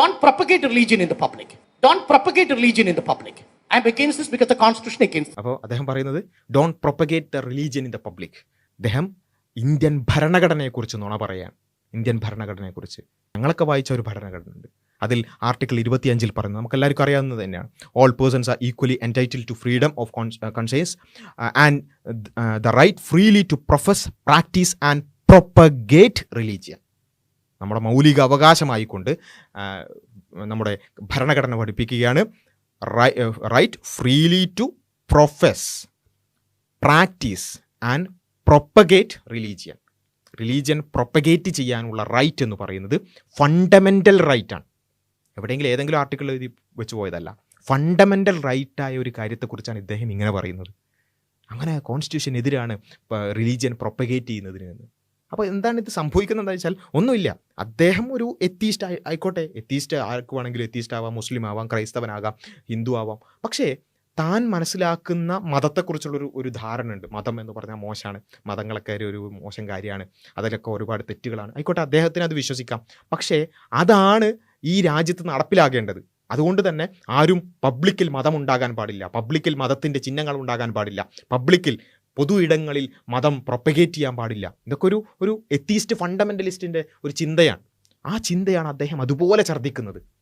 Don't propagate religion in the public. Don't propagate religion in the public. I'm against this because the constitution against അപ്പോൾ അദ്ദേഹം പറയുന്നത് don't propagate the religion in the public അദ്ദേഹം Indian ഭരണഘടനയെക്കുറിച്ച് നുണ പറയാൻ Indian ഭരണഘടനയെക്കുറിച്ച്. ഞങ്ങളൊക്കെ വായിച്ച ഒരു ഭരണഘടന ഉണ്ട്. അതിൽ ആർട്ടിക്കിൾ ഇരുപത്തിയഞ്ചിൽ പറയുന്നത് നമുക്ക് എല്ലാവർക്കും അറിയാവുന്നത് തന്നെയാണ്. All persons are equally entitled to freedom of conscience and the right freely to profess practise and propagate religion നമ്മുടെ മൗലിക അവകാശമായിക്കൊണ്ട് നമ്മുടെ ഭരണഘടന പഠിപ്പിക്കുകയാണ്. Right freely to profess practise and propagate religion. Religion propagate ചെയ്യാനുള്ള റൈറ്റ് എന്ന് പറയുന്നത് ഫണ്ടമെന്റൽ റൈറ്റാണ്. എവിടെയെങ്കിലും ഏതെങ്കിലും ആർട്ടിക്കിൾ എഴുതി വെച്ച് പോയതല്ല. ഫണ്ടമെന്റൽ റൈറ്റായ ഒരു കാര്യത്തെക്കുറിച്ചാണ് ഇദ്ദേഹം ഇങ്ങനെ പറയുന്നത്. അങ്ങനെ കോൺസ്റ്റിറ്റ്യൂഷൻ എതിരാണ് റിലീജിയൻ പ്രൊപ്പഗേറ്റ് ചെയ്യുന്നതിന് എന്ന്. അപ്പോൾ എന്താണ് ഇത് സംഭവിക്കുന്നത് എന്താ വെച്ചാൽ ഒന്നുമില്ല. അദ്ദേഹം ഒരു എത്തീസ്റ്റ് ആയിക്കോട്ടെ. എത്തീസ്റ്റ് ആർക്ക് വേണമെങ്കിലും എത്തീസ്റ്റ് ആവാം മുസ്ലിം ആവാം ക്രൈസ്തവനാകാം ഹിന്ദു ആവാം. പക്ഷേ താൻ മനസ്സിലാക്കുന്ന മതത്തെക്കുറിച്ചുള്ളൊരു ഒരു ധാരണ ഉണ്ട് മതം എന്ന് പറഞ്ഞാൽ മോശമാണ്. മതങ്ങളൊക്കെ ഒരു- മോശം കാര്യമാണ്. അതിലൊക്കെ ഒരുപാട് തെറ്റുകളാണ്. ആയിക്കോട്ടെ അദ്ദേഹത്തിന് അത് വിശ്വസിക്കാം. പക്ഷേ അതാണ് ഈ രാജ്യത്ത് നടപ്പിലാകേണ്ടത്. അതുകൊണ്ട് തന്നെ ആരും പബ്ലിക്കിൽ മതം ഉണ്ടാകാൻ പാടില്ല. പബ്ലിക്കിൽ മതത്തിന്റെ ചിഹ്നങ്ങൾ ഉണ്ടാകാൻ പാടില്ല. പബ്ലിക്കിൽ പൊതു ഇടങ്ങളിൽ മതം പ്രൊപ്പഗേറ്റ് ചെയ്യാൻ പാടില്ല. ഇതൊക്കെ ഒരു ഒരു എത്തീസ്റ്റ് ഫണ്ടമെന്റലിസ്റ്റിന്റെ ഒരു ചിന്തയാണ്. ആ ചിന്തയാണ് അദ്ദേഹം അതുപോലെ ഛർദ്ദിക്കുന്നത്.